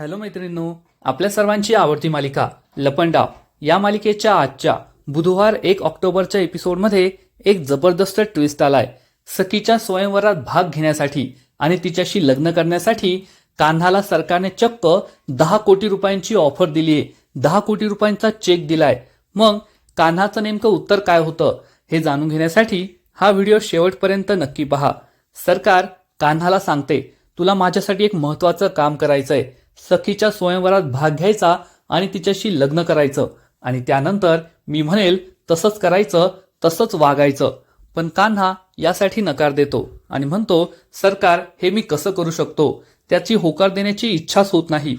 Hello मैत्रिणींनो आपल्या सर्वांची आवडती मालिका लपंडाव या मालिकेच्या आजच्या बुधवार एक ऑक्टोबरच्या एपिसोडमध्ये एक जबरदस्त ट्विस्ट आलाय. सखीच्या स्वयंवरात भाग घेण्यासाठी आणि तिच्याशी लग्न करण्यासाठी कान्हाला सरकारने चक्क दहा कोटी रुपयांची ऑफर दिली आहे दहा कोटी रुपयांचा चेक दिलाय. मग कान्हाचं नेमकं उत्तर काय होतं हे जाणून घेण्यासाठी हा व्हिडिओ शेवटपर्यंत नक्की पहा. सरकार कान्हाला सांगते तुला माझ्यासाठी एक महत्वाचं काम करायचंय. सखीच्या स्वयंवरात भाग घ्यायचा आणि तिच्याशी लग्न करायचं. आणि त्यानंतर मी म्हणेल तसंच करायचं तसंच वागायचं. पण कान्हा यासाठी नकार देतो आणि म्हणतो सरकार हे मी कसं करू शकतो? त्याची होकार देण्याची इच्छाच होत नाही.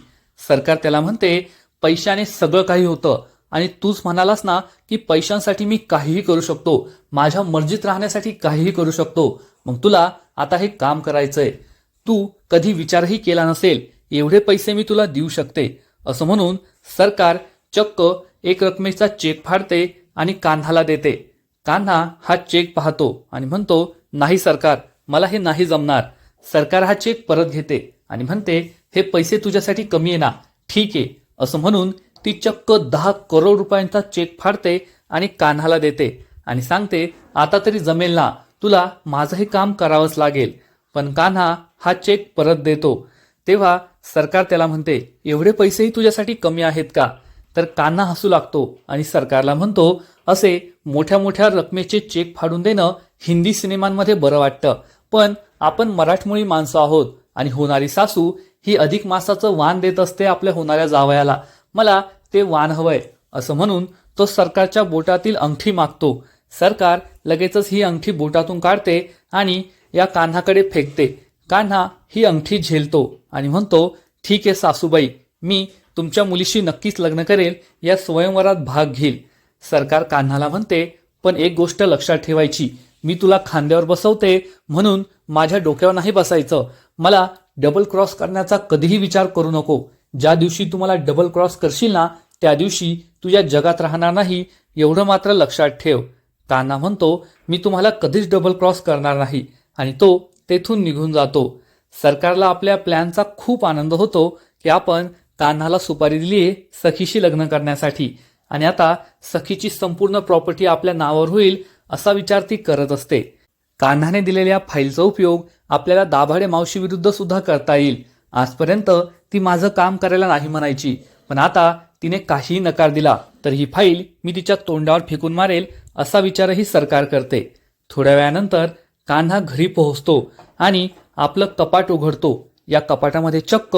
सरकार त्याला म्हणते पैशाने सगळं काही होतं. आणि तूच म्हणालास ना की पैशांसाठी मी काहीही करू शकतो. माझ्या मर्जीत राहण्यासाठी काहीही करू शकतो. मग तुला आता हे काम करायचंय. तू कधी विचारही केला नसेल एवढे पैसे मी तुला देऊ शकते असं म्हणून सरकार चक्क एक रकमेचा चेक फाडते आणि कान्हाला देते. कान्हा हा चेक पाहतो आणि म्हणतो नाही सरकार मला हे नाही जमणार. सरकार हा चेक परत घेते आणि म्हणते हे पैसे तुझ्यासाठी कमी आहे ना ठीक आहे असं म्हणून ती चक्क दहा करोड रुपयांचा चेक फाडते आणि कान्हाला देते आणि सांगते आता तरी जमेल ना तुला माझं हे काम करावंच लागेल. पण कान्हा हा चेक परत देतो तेव्हा सरकार त्याला म्हणते एवढे पैसेही तुझ्यासाठी कमी आहेत का? तर कान्हा हसू लागतो आणि सरकारला म्हणतो असे मोठ्या मोठ्या रकमेचे चेक फाडून देणं हिंदी सिनेमांमध्ये बरं वाटतं. पण आपण मराठमोळी माणसं आहोत आणि होणारी सासू ही अधिक मासाचं वाण देत असते आपल्या होणाऱ्या जावयाला. मला ते वाण हवंय असं म्हणून तो सरकारच्या बोटातील अंगठी मागतो. सरकार लगेचच ही अंगठी बोटातून काढते आणि या कान्हाकडे फेकते. कान्हा ही अंगठी झेलतो आणि म्हणतो ठीक आहे सासूबाई मी तुमच्या मुलीशी नक्कीच लग्न करेल या स्वयंवरात भाग घेईल. सरकार कान्हाला म्हणते पण एक गोष्ट लक्षात ठेवायची मी तुला खांद्यावर बसवते म्हणून माझ्या डोक्यावर नाही बसायचं. मला डबल क्रॉस करण्याचा कधीही विचार करू नको. ज्या दिवशी तुम्हाला डबल क्रॉस करशील ना त्या दिवशी तुझ्या जगात राहणार नाही एवढं मात्र लक्षात ठेव. कान्हा म्हणतो मी तुम्हाला कधीच डबल क्रॉस करणार नाही. आणि तो तेथून निघून जातो. सरकारला आपल्या प्लॅनचा खूप आनंद होतो की आपण कान्हाला सुपारी दिली आहे सखीशी लग्न करण्यासाठी. आणि आता सखीची संपूर्ण प्रॉपर्टी आपल्या नावावर होईल असा विचार ती करत असते. कान्हाने दिलेल्या फाईलचा उपयोग आपल्याला दाभाडे मावशी विरुद्ध सुद्धा करता येईल. आजपर्यंत ती माझं काम करायला नाही म्हणायची. पण आता तिने काहीही नकार दिला तर ही फाईल मी तिच्या तोंडावर फेकून मारेल असा विचारही सरकार करते. थोड्या वेळानंतर कान्हा घरी पोहोचतो आणि आपलं कपाट उघडतो. या कपाटामध्ये चक्क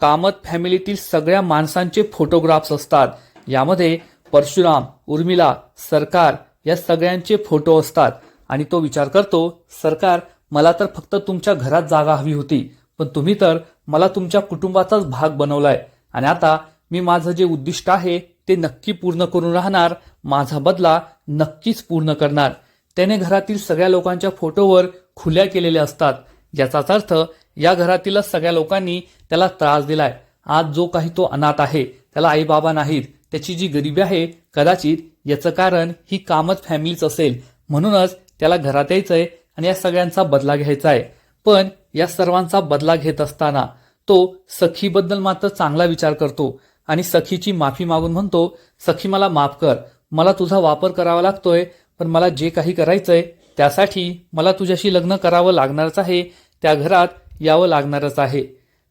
कामत फॅमिलीतील सगळ्या माणसांचे फोटोग्राफ्स असतात. यामध्ये परशुराम उर्मिला सरकार या सगळ्यांचे फोटो असतात. आणि तो विचार करतो सरकार मला तर फक्त तुमच्या घरात जागा हवी होती पण तुम्ही तर मला तुमच्या कुटुंबाचाच भाग बनवलाय. आणि आता मी माझं जे उद्दिष्ट आहे ते नक्की पूर्ण करून राहणार माझा बदला नक्कीच पूर्ण करणार. त्याने घरातील सगळ्या लोकांच्या फोटोवर खुल्या केलेल्या असतात. याचाच अर्थ या घरातील सगळ्या लोकांनी त्याला त्रास दिलाय. आज जो काही तो अनाथ आहे त्याला आई बाबा नाहीत. त्याची जी गरिबी आहे कदाचित याचं कारण ही कामच फॅमिलीच असेल. म्हणूनच त्याला घरात यायचंय आणि या सगळ्यांचा बदला घ्यायचा आहे पण या सर्वांचा बदला घेत असताना तो सखीबद्दल मात्र चांगला विचार करतो आणि सखीची माफी मागून म्हणतो सखी मला माफ कर. मला तुझा वापर करावा लागतोय. पण मला जे काही करायचं आहे त्यासाठी मला तुझ्याशी लग्न करावं लागणारच आहे त्या घरात यावं लागणारच आहे.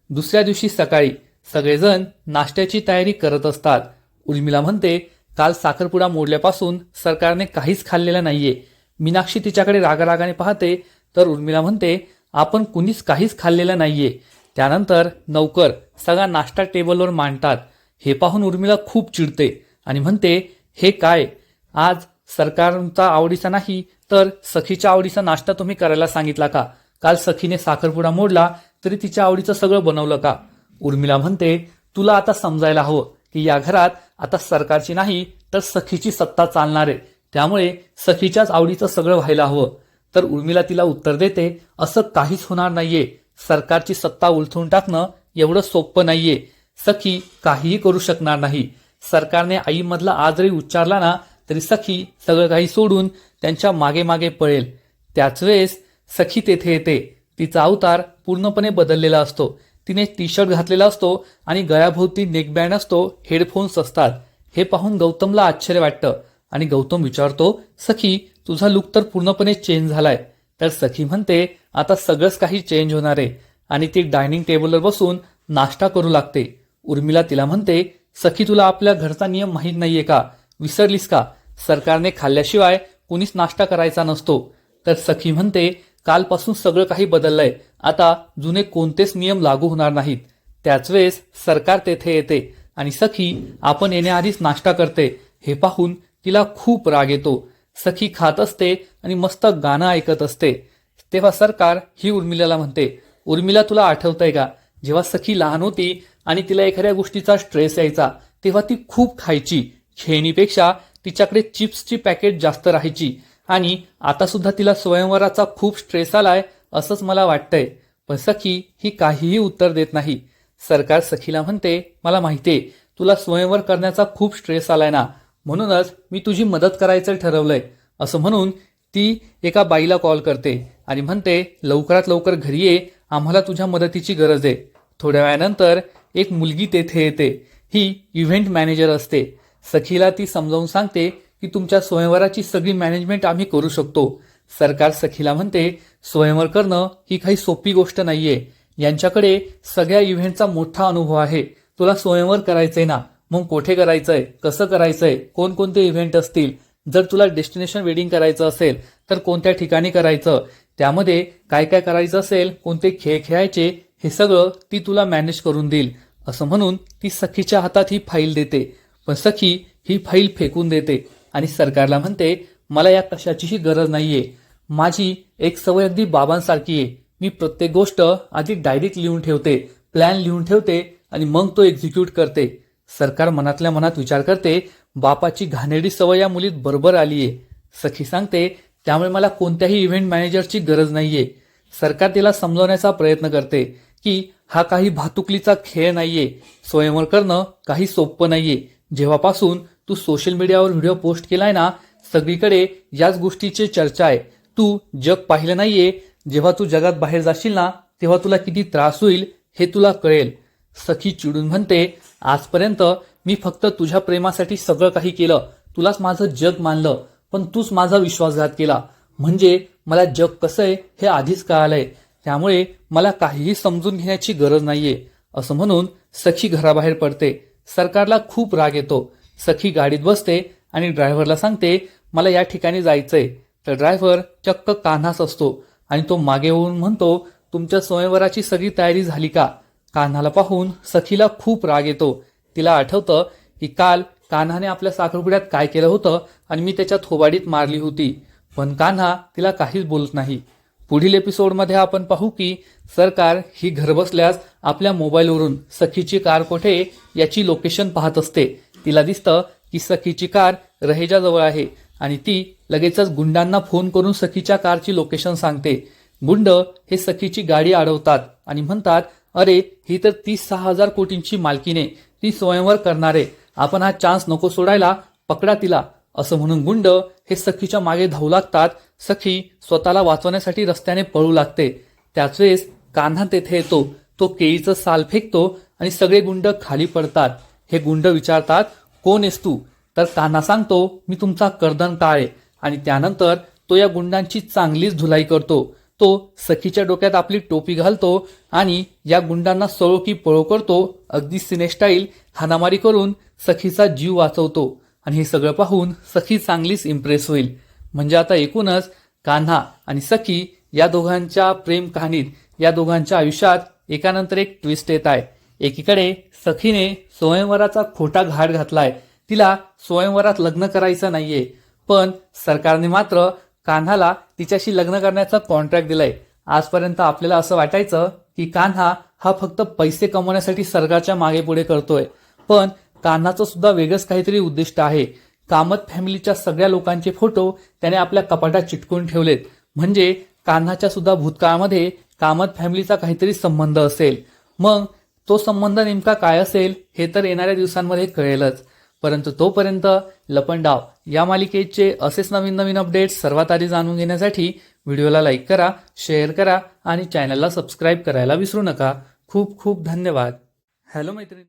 दुसऱ्या दिवशी सकाळी सगळेजण नाश्त्याची तयारी करत असतात. उर्मिला म्हणते काल साखरपुडा मोडल्यापासून सरकारने काहीच खाल्लेलं नाहीये. मीनाक्षी तिच्याकडे रागारागाने पाहते तर उर्मिला म्हणते आपण कुणीच काहीच खाल्लेलं नाहीये. त्यानंतर नौकर सगळा नाश्ता टेबलवर मांडतात. हे पाहून उर्मिला खूप चिडते आणि म्हणते हे काय? आज सरकारचा आवडीचा नाही तर सखीच्या आवडीचा नाश्ता तुम्ही करायला सांगितला का? काल सखीने साखरपुडा मोडला तरी तिच्या आवडीचं सगळं बनवलं का? उर्मिला म्हणते तुला आता समजायला हवं की या घरात आता सरकारची नाही तर सखीची सत्ता चालणार आहे. त्यामुळे सखीच्याच आवडीचं सगळं व्हायला हवं. तर उर्मिला तिला उत्तर देते असं काहीच होणार नाहीये. सरकारची सत्ता उलथून टाकणं एवढं सोपं नाहीये. सखी काहीही करू शकणार नाही. सरकारने आईमधला आज जरी उच्चारला ना तरी सखी सगळं काही सोडून त्यांच्या मागे मागे पळेल. त्याच वेळेस सखी तेथे येते. तिचा अवतार पूर्णपणे बदललेला असतो. तिने टी शर्ट घातलेला असतो आणि गळ्याभोवती नेकबँड असतो हेडफोन्स असतात. हे पाहून गौतमला आश्चर्य वाटतं आणि गौतम विचारतो सखी तुझा लुक तर पूर्णपणे चेंज झालाय. तर सखी म्हणते आता सगळंच काही चेंज होणार आहे. आणि ती डायनिंग टेबलवर बसून नाश्ता करू लागते. उर्मिला तिला म्हणते सखी तुला आपल्या घरचा नियम माहीत नाहीये का? विसरलीस का? सरकारने खाल्ल्याशिवाय कुणीच नाश्ता करायचा नसतो. तर सखी म्हणते कालपासून सगळं काही बदललंय. आता जुने कोणतेच नियम लागू होणार नाहीत. त्याच वेळेस सरकार तेथे येते आणि सखी आपण येण्याआधीच नाश्ता करते. हे पाहून तिला खूप राग येतो. सखी खात असते आणि मस्त गाणं ऐकत असते. तेव्हा सरकार ही उर्मिलाला म्हणते उर्मिला तुला आठवतंय का? जेव्हा सखी लहान होती आणि तिला एखाद्या गोष्टीचा स्ट्रेस यायचा तेव्हा ती खूप खायची. खेळणीपेक्षा तिच्याकडे चिप्सची पॅकेट जास्त राहायची. आणि आतासुद्धा तिला स्वयंवराचा खूप स्ट्रेस आलाय असंच मला वाटतंय. पण सखी ही काहीही उत्तर देत नाही. सरकार सखीला म्हणते मला माहितीये तुला स्वयंवर करण्याचा खूप स्ट्रेस आलाय ना. म्हणूनच मी तुझी मदत करायचं ठरवलंय. असं म्हणून ती एका बाईला कॉल करते आणि म्हणते लवकरात लवकर घरी ये आम्हाला तुझ्या मदतीची गरज आहे. थोड्या वेळानंतर एक मुलगी तेथे येते. ही इव्हेंट मॅनेजर असते. सखीला ती समजावून सांगते की तुमच्या स्वयंवराची सगळी मॅनेजमेंट आम्ही करू शकतो. सरकार सखीला म्हणते स्वयंवर करणं ही काही सोपी गोष्ट नाहीये. यांच्याकडे सगळ्या इव्हेंटचा मोठा अनुभव आहे. तुला स्वयंवर करायचंय ना? मग कोठे करायचंय? कसं करायचंय? कोणकोणते इव्हेंट असतील? जर तुला डेस्टिनेशन वेडिंग करायचं असेल तर कोणत्या ठिकाणी करायचं? त्यामध्ये काय काय करायचं असेल कोणते खेळ खेळायचे हे सगळं ती तुला मॅनेज करून देईल. असं म्हणून ती सखीच्या हातात ही फाईल देते. पण सखी ही फाईल फेकून देते आणि सरकारला म्हणते मला या कशाचीही गरज नाहीये. माझी एक सवय अगदी बाबांसारखी आहे. मी प्रत्येक गोष्ट आधी डायरेक्ट लिहून ठेवते प्लॅन लिहून ठेवते आणि मग तो एक्झिक्यूट करते. सरकार मनातल्या मनात विचार करते बापाची घाणेरडी सवय या मुलीत बरोबर आलीये. सखी सांगते त्यामुळे मला कोणत्याही इव्हेंट मॅनेजरची गरज नाहीये. सरकार तिला समजवण्याचा प्रयत्न करते की हा काही भातुकलीचा खेळ नाहीये. स्वयंवर करणं काही सोपं नाहीये. जेव्हापासून तू सोशल मीडियावर व्हिडिओ पोस्ट केलाय ना सगळीकडे याच गोष्टीची चर्चा आहे. तू जग पाहिलं नाहीये जेव्हा तू जगात बाहेर जाशील ना तेव्हा तुला किती त्रास होईल हे तुला कळेल. सखी चिडून म्हणते आजपर्यंत मी फक्त तुझ्या प्रेमासाठी सगळं काही केलं. तुलाच माझं जग मानलं पण तूच माझा विश्वासघात केला. म्हणजे मला जग कसं आहे हे आधीच कळालंय. त्यामुळे मला काहीही समजून घेण्याची गरज नाहीये. असं म्हणून सखी घराबाहेर पडते. सरकारला खूप राग येतो. सखी गाडीत बसते आणि ड्रायव्हरला सांगते मला या ठिकाणी जायचंय. तर ड्रायव्हर चक्क कान्हाच असतो आणि तो मागे होऊन म्हणतो तुमच्या स्वयंवराची सगळी तयारी झाली का? कान्हाला पाहून सखीला खूप राग येतो. तिला आठवतं की काल कान्हाने आपल्या साखरपुड्यात काय केलं होतं आणि मी त्याच्या थोबाडीत मारली होती. पण कान्हा तिला काहीच बोलत नाही. पुढील एपिसोडमध्ये आपण पाहू की सरकार ही घरबसल्यास आपल्या मोबाईलवरून सखीची कार कोठे याची लोकेशन पाहत असते. तिला दिसतं की सखीची कार रहेजाजवळ आहे आणि ती लगेचच गुंडांना फोन करून सखीच्या कारची लोकेशन सांगते. गुंड हे सखीची गाडी अडवतात आणि म्हणतात अरे ही तर तीस सहा हजार कोटींची मालकीने ती स्वयंवर करणारे. आपण हा चान्स नको सोडायला पकडा तिला. असं म्हणून गुंड हे सखीच्या मागे धावू लागतात सखी स्वतःला वाचवण्यासाठी रस्त्याने पळू लागते. त्याच वेळेस कान्हा तेथे येतो. तो केळीचं साल फेकतो आणि सगळे गुंड खाली पडतात. हे गुंड विचारतात कोण आहेस तू? तर कान्हा सांगतो मी तुमचा कर्दन टाळे आणि त्यानंतर तो या गुंडांची चांगलीच धुलाई करतो. तो सखीच्या डोक्यात आपली टोपी घालतो आणि या गुंडांना सळो की पळो करतो. अगदी सिनेस्टाईल हानामारी करून सखीचा जीव वाचवतो. आणि हे सगळं पाहून सखी चांगलीच इम्प्रेस होईल. म्हणजे आता एकूणच कान्हा आणि सखी या दोघांच्या प्रेम कहाणीत या दोघांच्या आयुष्यात एकानंतर एक ट्विस्ट येत आहे. एकीकडे सखीने स्वयंवराचा खोटा घाट घातलाय. तिला स्वयंवरात लग्न करायचं नाहीये. पण सरकारने मात्र कान्हाला तिच्याशी लग्न करण्याचा कॉन्ट्रॅक्ट दिलाय. आजपर्यंत आपल्याला असं वाटायचं की कान्हा हा फक्त पैसे कमवण्यासाठी सरकारच्या मागे पुढे करतोय. पण कान्हाचं सुद्धा वेगळंच काहीतरी उद्दिष्ट आहे. कामत फॅमिलीच्या सगळ्या लोकांचे फोटो त्याने आपल्या कपाटात चिटकून ठेवलेत. म्हणजे कान्हाच्या सुद्धा भूतकाळामध्ये कामत फॅमिलीचा काहीतरी संबंध असेल. मग तो संबंध नेमका काय असेल हे तर येणाऱ्या दिवसांमध्ये कळेलच. परंतु तोपर्यंत लपंडाव या मालिकेचे असेच नवीन नवीन अपडेट्स सर्वात आधी जाणून घेण्यासाठी व्हिडिओला लाईक करा शेअर करा आणि चॅनलला सबस्क्राईब करायला विसरू नका. खूप खूप धन्यवाद. हॅलो मैत्रिणी.